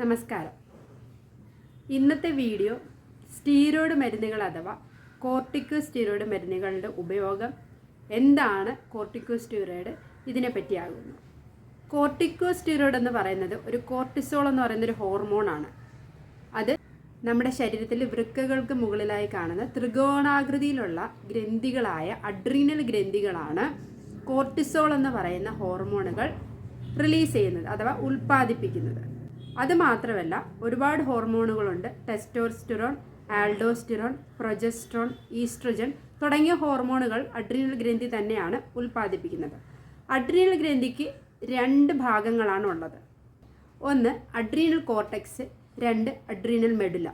നമസ്കാരം. ഇന്നത്തെ video steroid മരുന്നുകൾ അഥവാ കോർട്ടിക്കോ സ്റ്റീറോയിഡ് മരുന്നുകളുടെ ഉപയോഗം എന്താണ് കോർട്ടിക്കോ സ്റ്റീറോയിഡ് ഇതിനെ ഇതിനെപ്പറ്റിയാകുന്നു. കോർട്ടിക്കോ സ്റ്റീറോയിഡ് എന്ന് പറയുന്നത് ഒരു കോർട്ടിസോൾ എന്ന് പറയുന്ന ഒരു ഹോർമോണാണ്. അത് നമ്മുടെ ശരീരത്തിൽ വൃക്കകൾക്ക് മുകളിലായി കാണുന്ന ത്രികോണാകൃതിയിലുള്ള ഗ്രന്ഥികളായ അഡ്രീനൽ ഗ്രന്ഥികളാണ് കോർട്ടിസോൾ എന്ന് പറയുന്ന ഹോർമോണുകൾ റിലീസ് ചെയ്യുന്നത് അഥവാ ഉൽപ്പാദിപ്പിക്കുന്നത്. അത് മാത്രമല്ല ഒരുപാട് ഹോർമോണുകളുണ്ട്. ടെസ്റ്റോസ്റ്റിറോൺ ആൽഡോസ്റ്റിറോൺ പ്രൊജസ്ട്രോൺ ഈസ്ട്രജൻ തുടങ്ങിയ ഹോർമോണുകൾ അഡ്രീനൽ ഗ്രന്ഥി തന്നെയാണ് ഉൽപ്പാദിപ്പിക്കുന്നത്. അഡ്രീനൽ ഗ്രന്ഥിക്ക് രണ്ട് ഭാഗങ്ങളാണ് ഉള്ളത്. ഒന്ന് അഡ്രീനൽ കോർട്ടെക്സ് രണ്ട് അഡ്രീനൽ മെഡുല.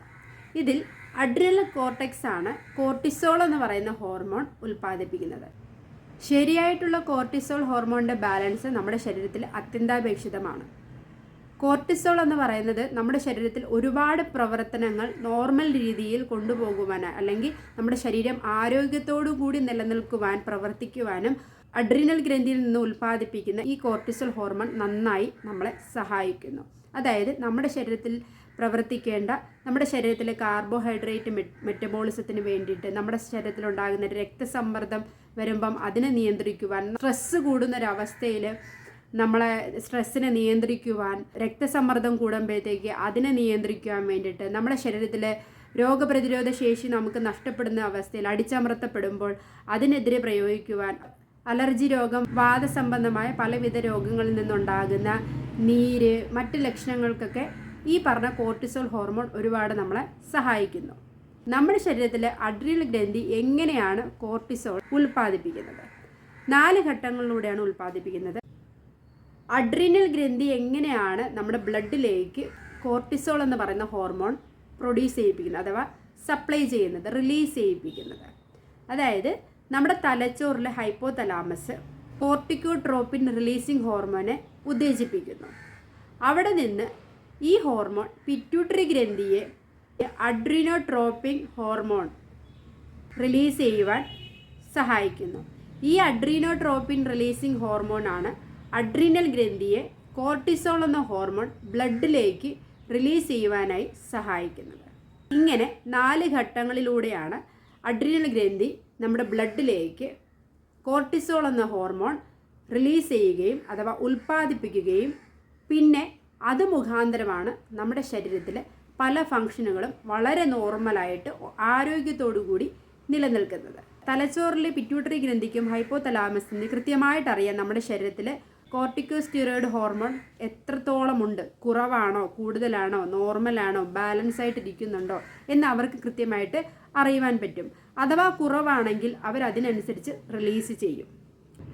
ഇതിൽ അഡ്രീനൽ കോർട്ടെക്സ് ആണ് കോർട്ടിസോൾ എന്ന് പറയുന്ന ഹോർമോൺ ഉൽപ്പാദിപ്പിക്കുന്നത്. ശരിയായിട്ടുള്ള കോർട്ടിസോൾ ഹോർമോണിന്റെ ബാലൻസ് നമ്മുടെ ശരീരത്തിൽ അത്യന്താപേക്ഷിതമാണ്. കോർട്ടിസോൾ എന്ന് പറയുന്നത് നമ്മുടെ ശരീരത്തിൽ ഒരുപാട് പ്രവർത്തനങ്ങൾ നോർമൽ രീതിയിൽ കൊണ്ടുപോകുവാൻ അല്ലെങ്കിൽ നമ്മുടെ ശരീരം ആരോഗ്യത്തോടു കൂടി നിലനിൽക്കുവാൻ പ്രവർത്തിക്കുവാനും അഡ്രീനൽ ഗ്രന്ഥിയിൽ നിന്ന് ഉൽപ്പാദിപ്പിക്കുന്ന ഈ കോർട്ടിസോൾ ഹോർമോൺ നന്നായി നമ്മളെ സഹായിക്കുന്നു. അതായത് നമ്മുടെ ശരീരത്തിൽ പ്രവർത്തിക്കേണ്ട നമ്മുടെ ശരീരത്തിലെ കാർബോഹൈഡ്രേറ്റ് മെറ്റബോളിസത്തിന് വേണ്ടിയിട്ട് നമ്മുടെ ശരീരത്തിൽ ഉണ്ടാകുന്ന രക്തസമ്മർദ്ദം വരുമ്പം അതിനെ നിയന്ത്രിക്കുവാൻ സ്ട്രെസ്സ് കൂടുന്നൊരവസ്ഥയിൽ നമ്മളെ സ്ട്രെസ്സിനെ നിയന്ത്രിക്കുവാൻ രക്തസമ്മർദ്ദം കൂടുമ്പോഴത്തേക്ക് അതിനെ നിയന്ത്രിക്കുവാൻ വേണ്ടിയിട്ട് നമ്മുടെ ശരീരത്തിലെ രോഗപ്രതിരോധ ശേഷി നമുക്ക് നഷ്ടപ്പെടുന്ന അവസ്ഥയിൽ അടിച്ചമർത്തപ്പെടുമ്പോൾ അതിനെതിരെ പ്രയോഗിക്കുവാൻ അലർജി രോഗം വാദസംബന്ധമായ പലവിധ രോഗങ്ങളിൽ നിന്നുണ്ടാകുന്ന നീര് മറ്റ് ലക്ഷണങ്ങൾക്കൊക്കെ ഈ പറഞ്ഞ കോർട്ടിസോൾ ഹോർമോൺ ഒരുപാട് നമ്മളെ സഹായിക്കുന്നു. നമ്മുടെ ശരീരത്തിലെ അഡ്രിയൽ ഗ്രന്ഥി എങ്ങനെയാണ് കോർട്ടിസോൾ ഉൽപ്പാദിപ്പിക്കുന്നത്? നാല് ഘട്ടങ്ങളിലൂടെയാണ് ഉൽപ്പാദിപ്പിക്കുന്നത്. അഡ്രിനൽ ഗ്രന്ഥി എങ്ങനെയാണ് നമ്മുടെ ബ്ലഡിലേക്ക് കോർട്ടിസോൾ എന്ന് പറയുന്ന ഹോർമോൺ പ്രൊഡ്യൂസ് ചെയ്യിപ്പിക്കുന്നത് അഥവാ സപ്ലൈ ചെയ്യുന്നത് റിലീസ് ചെയ്യിപ്പിക്കുന്നത്. അതായത് നമ്മുടെ തലച്ചോറിലെ ഹൈപ്പോ തലാമസ് കോർട്ടിക്കോട്രോപ്പിൻ റിലീസിങ് ഹോർമോനെ ഉത്തേജിപ്പിക്കുന്നു. അവിടെ നിന്ന് ഈ ഹോർമോൺ പിറ്റ്യൂട്ടറി ഗ്രന്ഥിയെ അഡ്രീനോട്രോപ്പിൻ ഹോർമോൺ റിലീസ് ചെയ്യുവാൻ സഹായിക്കുന്നു. ഈ അഡ്രീനോട്രോപ്പിൻ റിലീസിങ് ഹോർമോണാണ് അഡ്രീനൽ ഗ്രന്ഥിയെ കോർട്ടിസോൾ എന്ന ഹോർമോൺ ബ്ലഡിലേക്ക് റിലീസ് ചെയ്യുവാനായി സഹായിക്കുന്നത്. ഇങ്ങനെ നാല് ഘട്ടങ്ങളിലൂടെയാണ് അഡ്രീനൽ ഗ്രന്ഥി നമ്മുടെ ബ്ലഡിലേക്ക് കോർട്ടിസോൾ എന്ന ഹോർമോൺ റിലീസ് ചെയ്യുകയും അഥവാ ഉൽപ്പാദിപ്പിക്കുകയും പിന്നെ അത് മുഖാന്തരമാണ് നമ്മുടെ ശരീരത്തിലെ പല ഫങ്ഷനുകളും വളരെ നോർമലായിട്ട് ആരോഗ്യത്തോടു കൂടി നിലനിൽക്കുന്നത്. തലച്ചോറിലെ പിറ്റ്യൂട്ടറി ഗ്രന്ഥിക്കും ഹൈപ്പോ തലാമസിന് കൃത്യമായിട്ട് അറിയാം നമ്മുടെ ശരീരത്തിൽ കോർട്ടിക്കോസ്റ്റീറോയിഡ് ഹോർമോൺ എത്രത്തോളമുണ്ട്? കുറവാണോ? കൂടുതലാണോ? നോർമലാണോ? ബാലൻസ് ആയിട്ട് ഇരിക്കുന്നുണ്ടോ? എന്ന് അവർക്ക് കൃത്യമായിട്ട് അറിയുവാൻ പറ്റും. അഥവാ കുറവാണെങ്കിൽ അവർ അതിനനുസരിച്ച് റിലീസ് ചെയ്യും.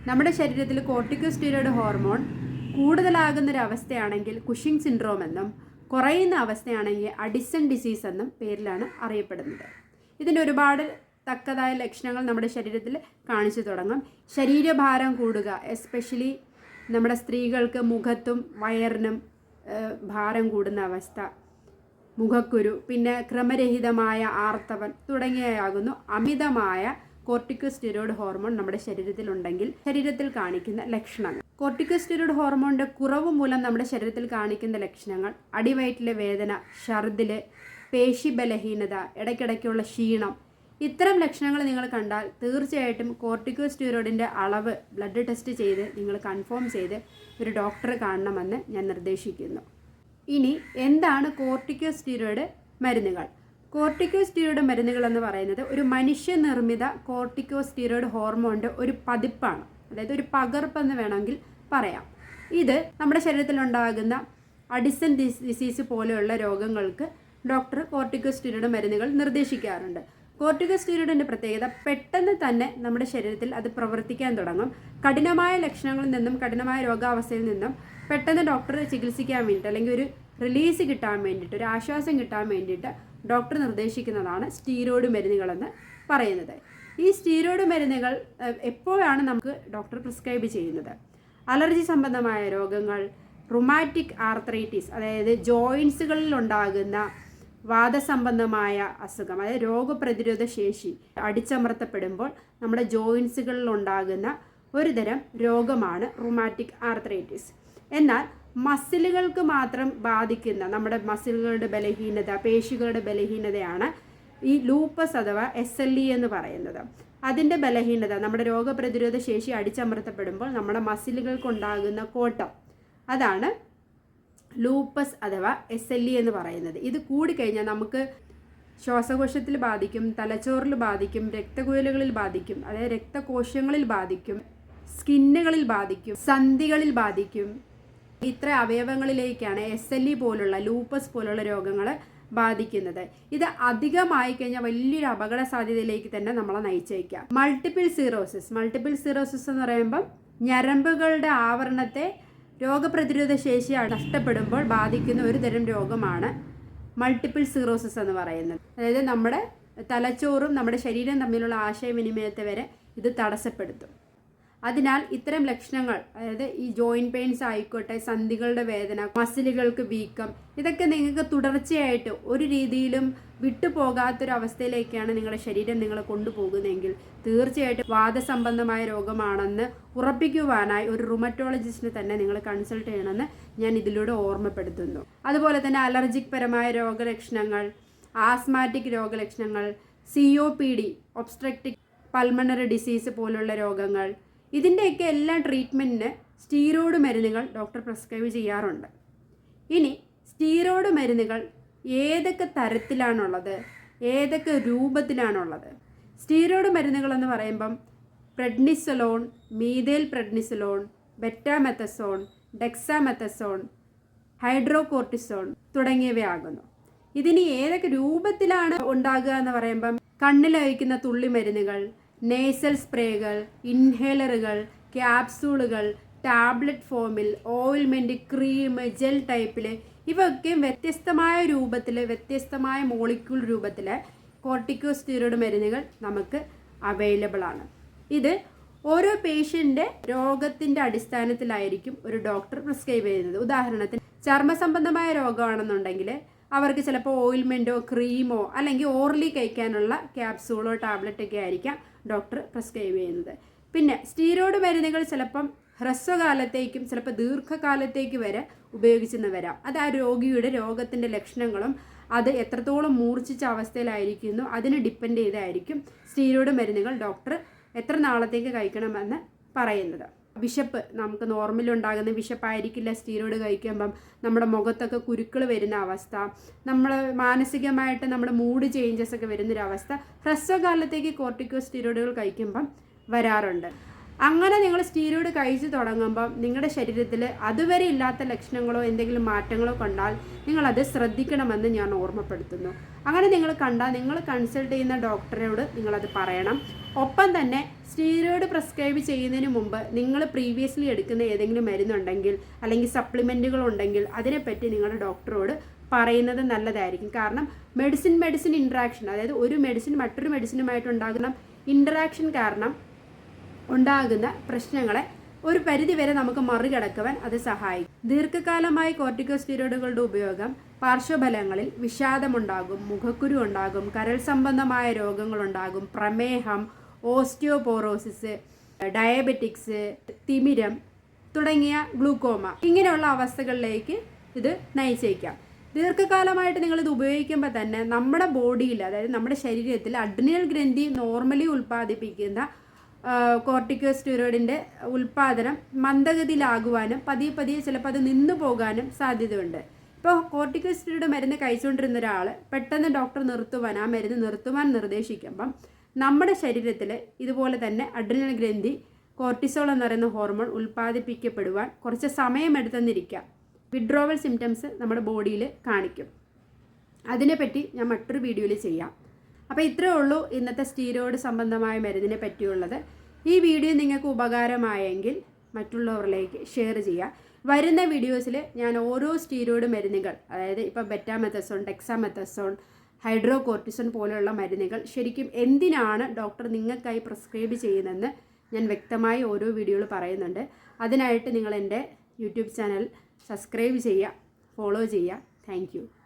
നമ്മുടെ ശരീരത്തിൽ കോർട്ടിക്കോസ്റ്റീറോയിഡ് ഹോർമോൺ കൂടുതലാകുന്നൊരവസ്ഥയാണെങ്കിൽ കുഷിങ് സിൻഡ്രോം എന്നും കുറയുന്ന അവസ്ഥയാണെങ്കിൽ അഡിസൺ ഡിസീസ് എന്നും പേരിലാണ് അറിയപ്പെടുന്നത്. ഇതിന്റെ ഒരുപാട് തക്കതായ ലക്ഷണങ്ങൾ നമ്മുടെ ശരീരത്തിൽ കാണിച്ചു തുടങ്ങും. ശരീരഭാരം കൂടുക എസ്പെഷ്യലി നമ്മുടെ സ്ത്രീകൾക്ക് മുഖത്തും വയറിനും ഭാരം കൂടുന്ന അവസ്ഥ. മുഖക്കുരു പിന്നെ ക്രമരഹിതമായ ആർത്തവൻ തുടങ്ങിയയാകുന്നു അമിതമായ കോർട്ടിക്കോസ്റ്റീറോയിഡ് ഹോർമോൺ നമ്മുടെ ശരീരത്തിൽ ഉണ്ടെങ്കിൽ ശരീരത്തിൽ കാണിക്കുന്ന ലക്ഷണങ്ങൾ. കോർട്ടിക്കോസ്റ്റീറോയിഡ് ഹോർമോണിന്റെ കുറവ് മൂലം നമ്മുടെ ശരീരത്തിൽ കാണിക്കുന്ന ലക്ഷണങ്ങൾ അടിവയറ്റിലെ വേദന ഛർദിൽ പേശി ബലഹീനത ഇടയ്ക്കിടയ്ക്കുള്ള ക്ഷീണം ഇത്തരം ലക്ഷണങ്ങൾ നിങ്ങൾ കണ്ടാൽ തീർച്ചയായിട്ടും കോർട്ടിക്കോ സ്റ്റീറോയിഡിന്റെ അളവ് ബ്ലഡ് ടെസ്റ്റ് ചെയ്ത് നിങ്ങൾ കൺഫേം ചെയ്ത് ഒരു ഡോക്ടറെ കാണണമെന്ന് ഞാൻ നിർദ്ദേശിക്കുന്നു. ഇനി എന്താണ് കോർട്ടിക്കോ സ്റ്റീറോയിഡ് മരുന്നുകൾ? കോർട്ടിക്കോ സ്റ്റീറോയിഡ് മരുന്നുകൾ എന്ന് പറയുന്നത് ഒരു മനുഷ്യനിർമ്മിത കോർട്ടിക്കോസ്റ്റീറോയിഡ് ഹോർമോണിന്റെ ഒരു പതിപ്പാണ്. അതായത് ഒരു പകർപ്പെന്ന് വേണമെങ്കിൽ പറയാം. ഇത് നമ്മുടെ ശരീരത്തിലുണ്ടാകുന്ന അഡിസൺ ഡിസീസ് പോലെയുള്ള രോഗങ്ങൾക്ക് ഡോക്ടർ കോർട്ടിക്കോ സ്റ്റീറോയിഡ് മരുന്നുകൾ നിർദ്ദേശിക്കാറുണ്ട്. കോർട്ടിക്കോസ്റ്റീറോയിഡിന്റെ പ്രത്യേകത പെട്ടെന്ന് തന്നെ നമ്മുടെ ശരീരത്തിൽ അത് പ്രവർത്തിക്കാൻ തുടങ്ങും. കഠിനമായ ലക്ഷണങ്ങളിൽ നിന്നും കഠിനമായ രോഗാവസ്ഥയിൽ നിന്നും പെട്ടെന്ന് ഡോക്ടറെ ചികിത്സിക്കാൻ വേണ്ടിയിട്ട് അല്ലെങ്കിൽ ഒരു റിലീസ് കിട്ടാൻ വേണ്ടിയിട്ട് ഒരു ആശ്വാസം കിട്ടാൻ വേണ്ടിയിട്ട് ഡോക്ടർ നിർദ്ദേശിക്കുന്നതാണ് സ്റ്റീറോയിഡ് മരുന്നുകളെന്ന് പറയുന്നത്. ഈ സ്റ്റീറോയിഡ് മരുന്നുകൾ എപ്പോഴാണ് നമുക്ക് ഡോക്ടർ പ്രിസ്ക്രൈബ് ചെയ്യുന്നത്? അലർജി സംബന്ധമായ രോഗങ്ങൾ റുമാറ്റിക് ആർത്രൈറ്റിസ് അതായത് ജോയിൻസുകളിൽ ഉണ്ടാകുന്ന വാദസംബന്ധമായ അസുഖം അതായത് രോഗപ്രതിരോധ ശേഷി അടിച്ചമർത്തപ്പെടുമ്പോൾ നമ്മുടെ ജോയിൻസുകളിൽ ഉണ്ടാകുന്ന ഒരുതരം രോഗമാണ് റുമാറ്റിക് ആർത്രൈറ്റിസ് എന്നാൽ മസിലുകൾക്ക് മാത്രം ബാധിക്കുന്ന നമ്മുടെ മസിലുകളുടെ ബലഹീനത പേശികളുടെ ബലഹീനതയാണ് ഈ ലൂപ്പസ് അഥവാ എസ് എൽ ഇ എന്ന് പറയുന്നത്. അതിന്റെ ബലഹീനത നമ്മുടെ രോഗപ്രതിരോധ ശേഷി അടിച്ചമർത്തപ്പെടുമ്പോൾ നമ്മുടെ മസിലുകൾക്കുണ്ടാകുന്ന കോട്ടം. അതാണ് ലൂപ്പസ് അഥവാ എസ് എൽ ഇ എന്ന് പറയുന്നത്. ഇത് കൂടിക്കഴിഞ്ഞാൽ നമുക്ക് ശ്വാസകോശത്തിൽ ബാധിക്കും തലച്ചോറിൽ ബാധിക്കും രക്തകുഴലുകളിൽ ബാധിക്കും അതായത് രക്തകോശങ്ങളിൽ ബാധിക്കും സ്കിന്നുകളിൽ ബാധിക്കും സന്ധികളിൽ ബാധിക്കും. ഇത്ര അവയവങ്ങളിലേക്കാണ് എസ് എൽ ഇ പോലുള്ള ലൂപ്പസ് പോലുള്ള രോഗങ്ങൾ ബാധിക്കുന്നത്. ഇത് അധികമായി കഴിഞ്ഞാൽ വലിയൊരു അപകട സാധ്യതയിലേക്ക് തന്നെ നമ്മളെ നയിച്ചേക്കാം. മൾട്ടിപ്പിൾ സീറോസിസ് മൾട്ടിപ്പിൾ സീറോസിസ് എന്ന് പറയുമ്പം ഞരമ്പുകളുടെ ആവരണത്തെ രോഗപ്രതിരോധ ശേഷി നഷ്ടപ്പെടുമ്പോൾ ബാധിക്കുന്ന ഒരു തരം രോഗമാണ് മൾട്ടിപ്പിൾ സിറോസിസ് എന്ന് പറയുന്നത്. അതായത് നമ്മുടെ തലച്ചോറും നമ്മുടെ ശരീരം തമ്മിലുള്ള ആശയവിനിമയത്തെ വരെ ഇത് തടസ്സപ്പെടുത്തും. അതിനാൽ ഇത്തരം ലക്ഷണങ്ങൾ അതായത് ഈ ജോയിന്റ് പെയിൻസ് ആയിക്കോട്ടെ സന്ധികളുടെ വേദന മസിലുകൾക്ക് വീക്കം ഇതൊക്കെ നിങ്ങൾക്ക് തുടർച്ചയായിട്ട് ഒരു രീതിയിലും വിട്ടുപോകാത്തൊരവസ്ഥയിലേക്കാണ് നിങ്ങളുടെ ശരീരം നിങ്ങളെ കൊണ്ടുപോകുന്നതെങ്കിൽ തീർച്ചയായിട്ടും വാദസംബന്ധമായ രോഗമാണെന്ന് ഉറപ്പിക്കുവാനായി ഒരു റുമറ്റോളജിസ്റ്റിനെ തന്നെ നിങ്ങൾ കൺസൾട്ട് ചെയ്യണമെന്ന് ഞാൻ ഇതിലൂടെ ഓർമ്മപ്പെടുത്തുന്നു. അതുപോലെ തന്നെ അലർജിക് പരമായ രോഗലക്ഷണങ്ങൾ ആസ്മാറ്റിക് രോഗലക്ഷണങ്ങൾ C O P D obstructive pulmonary disease പോലുള്ള രോഗങ്ങൾ ഇതിന്റെയൊക്കെ എല്ലാ ട്രീറ്റ്മെന്റിന് സ്റ്റീറോയിഡ് മരുന്നുകൾ ഡോക്ടർ പ്രിസ്ക്രൈബ് ചെയ്യാറുണ്ട്. ഇനി സ്റ്റീറോയിഡ് മരുന്നുകൾ ഏതൊക്കെ തരത്തിലാണുള്ളത്? ഏതൊക്കെ രൂപത്തിലാണുള്ളത്? സ്റ്റീറോയിഡ് മരുന്നുകളെന്ന് പറയുമ്പം പ്രഡ്നിസലോൺ മീതേൽ പ്രഡ്നിസലോൺ ബെറ്റാമെത്തസോൺ ഡെക്സാമെത്തസോൺ ഹൈഡ്രോകോർട്ടിസോൺ തുടങ്ങിയവയാകുന്നു. ഇതിന് ഏതൊക്കെ രൂപത്തിലാണ് ഉണ്ടാകുക എന്ന് പറയുമ്പം കണ്ണിലൊഴിക്കുന്ന തുള്ളി മരുന്നുകൾ നേസൽ സ്പ്രേകൾ ഇൻഹേലറുകൾ ക്യാപ്സൂളുകൾ ടാബ്ലറ്റ് ഫോമിൽ ഓയിൽമെന്റ് ക്രീം ജെൽ ടൈപ്പിൽ ഇവയൊക്കെ വ്യത്യസ്തമായ രൂപത്തിൽ വ്യത്യസ്തമായ മോളിക്യൂൾ രൂപത്തിൽ കോർട്ടിക്കോസ്റ്റീറോയിഡ് മരുന്നുകൾ നമുക്ക് അവൈലബിൾ ആണ്. ഇത് ഓരോ പേഷ്യന്റെ രോഗത്തിന്റെ അടിസ്ഥാനത്തിലായിരിക്കും ഒരു ഡോക്ടർ പ്രിസ്ക്രൈബ് ചെയ്യുന്നത്. ഉദാഹരണത്തിന് ചർമ്മ സംബന്ധമായ രോഗമാണെന്നുണ്ടെങ്കിൽ അവർക്ക് ചിലപ്പോൾ ഓയിൽമെന്റോ ക്രീമോ അല്ലെങ്കിൽ ഓർലി കഴിക്കാനുള്ള ക്യാപ്സൂളോ ടാബ്ലറ്റൊക്കെ ആയിരിക്കാം ഡോക്ടർ പ്രിസ്ക്രൈബ് ചെയ്യുന്നത്. പിന്നെ സ്റ്റീറോയിഡ് മരുന്നുകൾ ചിലപ്പം ഹ്രസ്വകാലത്തേക്കും ചിലപ്പോൾ ദീർഘകാലത്തേക്ക് വരെ ഉപയോഗിച്ചെന്ന് വരാം. അത് ആ രോഗിയുടെ രോഗത്തിന്റെ ലക്ഷണങ്ങളും അത് എത്രത്തോളം മൂർച്ഛിച്ച അവസ്ഥയിലായിരിക്കുന്നു അതിന് ഡിപ്പെൻഡ് ചെയ്തായിരിക്കും സ്റ്റീരോയിഡ് മരുന്നുകൾ ഡോക്ടർ എത്ര നാളത്തേക്ക് കഴിക്കണമെന്ന് പറയുന്നത്. വിശപ്പ് നമുക്ക് നോർമൽ ഉണ്ടാകുന്ന വിശപ്പായിരിക്കില്ല സ്റ്റീറോയിഡ് കഴിക്കുമ്പം. നമ്മുടെ മുഖത്തൊക്കെ കുരുക്കൾ വരുന്ന അവസ്ഥ നമ്മൾ മാനസികമായിട്ട് നമ്മുടെ മൂഡ് ചേഞ്ചസ് ഒക്കെ വരുന്നൊരവസ്ഥ ഹ്രസ്വകാലത്തേക്ക് കോർട്ടിക്കോ സ്റ്റീറോയിഡുകൾ കഴിക്കുമ്പം വരാറുണ്ട്. അങ്ങനെ നിങ്ങൾ സ്റ്റീരോയിഡ് കഴിച്ചു തുടങ്ങുമ്പം നിങ്ങളുടെ ശരീരത്തിൽ അതുവരെ ഇല്ലാത്ത ലക്ഷണങ്ങളോ എന്തെങ്കിലും മാറ്റങ്ങളോ കണ്ടാൽ നിങ്ങളത് ശ്രദ്ധിക്കണമെന്ന് ഞാൻ ഓർമ്മപ്പെടുത്തുന്നു. അങ്ങനെ നിങ്ങൾ കണ്ടാൽ നിങ്ങൾ കൺസൾട്ട് ചെയ്യുന്ന ഡോക്ടറോട് നിങ്ങളത് പറയണം. ഒപ്പം തന്നെ സ്റ്റീരോയിഡ് പ്രിസ്ക്രൈബ് ചെയ്യുന്നതിന് മുമ്പ് നിങ്ങൾ പ്രീവിയസ്ലി എടുക്കുന്ന ഏതെങ്കിലും മരുന്നുണ്ടെങ്കിൽ അല്ലെങ്കിൽ സപ്ലിമെന്റുകൾ ഉണ്ടെങ്കിൽ അതിനെപ്പറ്റി നിങ്ങളുടെ ഡോക്ടറോട് പറയുന്നത് നല്ലതായിരിക്കും. കാരണം മെഡിസിൻ മെഡിസിൻ ഇൻട്രാക്ഷൻ അതായത് ഒരു മെഡിസിൻ മറ്റൊരു മെഡിസിനുമായിട്ടുണ്ടാകുന്ന ഇൻട്രാക്ഷൻ കാരണം ഉണ്ടാകുന്ന പ്രശ്നങ്ങളെ ഒരു പരിധിവരെ നമുക്ക് മറികടക്കുവാൻ അത് സഹായിക്കും. ദീർഘകാലമായി കോർട്ടിക്കോസ്റ്റീറോയിഡുകളുടെ ഉപയോഗം പാർശ്വഫലങ്ങളിൽ വിഷാദമുണ്ടാകും മുഖക്കുരു ഉണ്ടാകും കരൾ സംബന്ധമായ രോഗങ്ങളുണ്ടാകും പ്രമേഹം ഓസ്റ്റിയോപോറോസിസ് ഡയബറ്റിക്സ് തിമിരം തുടങ്ങിയ ഗ്ലൂക്കോമ. ഇങ്ങനെയുള്ള അവസ്ഥകളിലേക്ക് ഇത് നയിച്ചേക്കാം. ദീർഘകാലമായിട്ട് നിങ്ങൾ ഇത് ഉപയോഗിക്കുമ്പോൾ തന്നെ നമ്മുടെ ബോഡിയിൽ അതായത് നമ്മുടെ ശരീരത്തിൽ അഡ്രിനൽ ഗ്രന്ഥി നോർമലി ഉൽപ്പാദിപ്പിക്കുന്ന കോർട്ടിക്കോസ്റ്റീറോയിഡിന്റെ ഉൽപ്പാദനം മന്ദഗതിയിലാകുവാനും പതിയെ പതിയെ ചിലപ്പോൾ അത് നിന്നു പോകാനും സാധ്യതയുണ്ട്. ഇപ്പോൾ കോർട്ടിക്കോസ്റ്റീറോയിഡ് മരുന്ന് കഴിച്ചുകൊണ്ടിരുന്ന ഒരാൾ പെട്ടെന്ന് ഡോക്ടർ നിർത്തുവാൻ ആ മരുന്ന് നിർത്തുവാൻ നിർദ്ദേശിക്കുമ്പം നമ്മുടെ ശരീരത്തിൽ ഇതുപോലെ തന്നെ അഡ്രിനൽ ഗ്രന്ഥി കോർട്ടിസോൾ എന്ന് പറയുന്ന ഹോർമോൺ ഉൽപ്പാദിപ്പിക്കപ്പെടുവാൻ കുറച്ച് സമയമെടുത്തെന്നിരിക്കാം വിഡ്രോവൽ സിംറ്റംസ് നമ്മുടെ ബോഡിയിൽ കാണിക്കും. അതിനെപ്പറ്റി ഞാൻ മറ്റൊരു വീഡിയോയിൽ ചെയ്യാം. അപ്പോൾ ഇത്രേ ഉള്ളൂ ഇന്നത്തെ സ്റ്റീരോയിഡ് സംബന്ധമായ മരുന്നിനെ പറ്റിയുള്ളത്. ഈ വീഡിയോ നിങ്ങൾക്ക് ഉപകാരമായെങ്കിൽ മറ്റുള്ളവരിലേക്ക് ഷെയർ ചെയ്യുക. വരുന്ന വീഡിയോസിൽ ഞാൻ ഓരോ സ്റ്റീരോയിഡ് മരുന്നുകൾ അതായത് ഇപ്പോൾ ബെറ്റാമെത്തസോൺ ടെക്സാമെത്തസോൺ ഹൈഡ്രോകോർട്ടിസോൺ പോലെയുള്ള മരുന്നുകൾ ശരിക്കും എന്തിനാണ് ഡോക്ടർ നിങ്ങൾക്കായി പ്രിസ്ക്രൈബ് ചെയ്യുന്നതെന്ന് ഞാൻ വ്യക്തമായി ഓരോ വീഡിയോയിൽ പറയുന്നുണ്ട്. അതിനായിട്ട് നിങ്ങൾ എന്റെ യൂട്യൂബ് ചാനൽ സബ്സ്ക്രൈബ് ചെയ്യുക ഫോളോ ചെയ്യുക. താങ്ക്